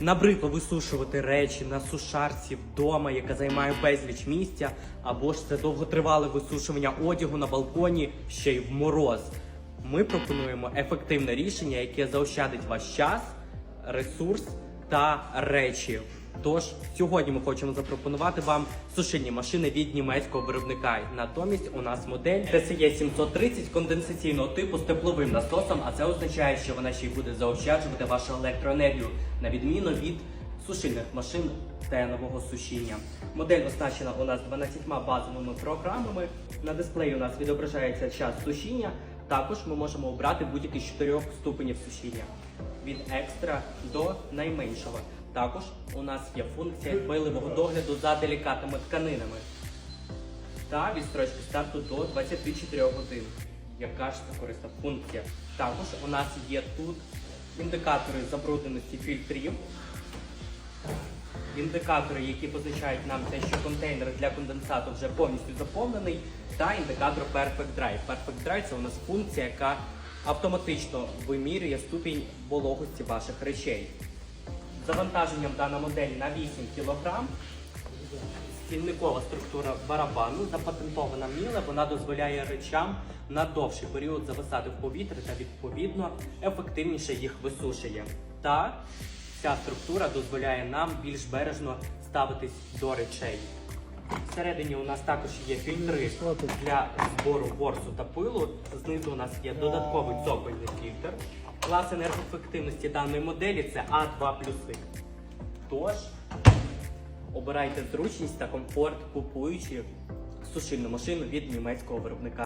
набридло висушувати речі на сушарці вдома, яка займає безліч місця, або ж це довготривале висушування одягу на балконі ще й в мороз. Ми пропонуємо ефективне рішення, яке заощадить ваш час, ресурс та речі. Тож сьогодні ми хочемо запропонувати вам сушильні машини від німецького виробника. Натомість у нас модель TCE 730 конденсаційного типу з тепловим насосом, а це означає, що вона ще й буде заощаджувати вашу електроенергію на відміну від сушильних машин тенового сушіння. Модель оснащена у нас 12 базовими програмами. На дисплеї у нас відображається час сушіння. Також ми можемо обрати будь-який з чотирьох ступенів сушіння від екстра до найменшого. Також у нас є функція дбайливого догляду за делікатними тканинами та відстрочки старту до 24 годин. Яка ж це корисна функція? Також у нас є тут індикатори забрудненості фільтрів, індикатори, які позначають нам те, що контейнер для конденсату вже повністю заповнений, та індикатор Perfect Dry. Perfect Dry це у нас функція, яка автоматично вимірює ступінь вологості ваших речей. Завантаженням дана модель на 8 кг. Стільникова структура барабану запатентована міле, вона дозволяє речам на довший період зависати в повітрі та відповідно ефективніше їх висушує. Та ця структура дозволяє нам більш бережно ставитись до речей. Всередині у нас також є фільтри для збору ворсу та пилу. Знизу у нас є додатковий цокольний фільтр. Клас енергоефективності даної моделі це А2 плюси. Тож обирайте зручність та комфорт, купуючи сушильну машину від німецького виробника.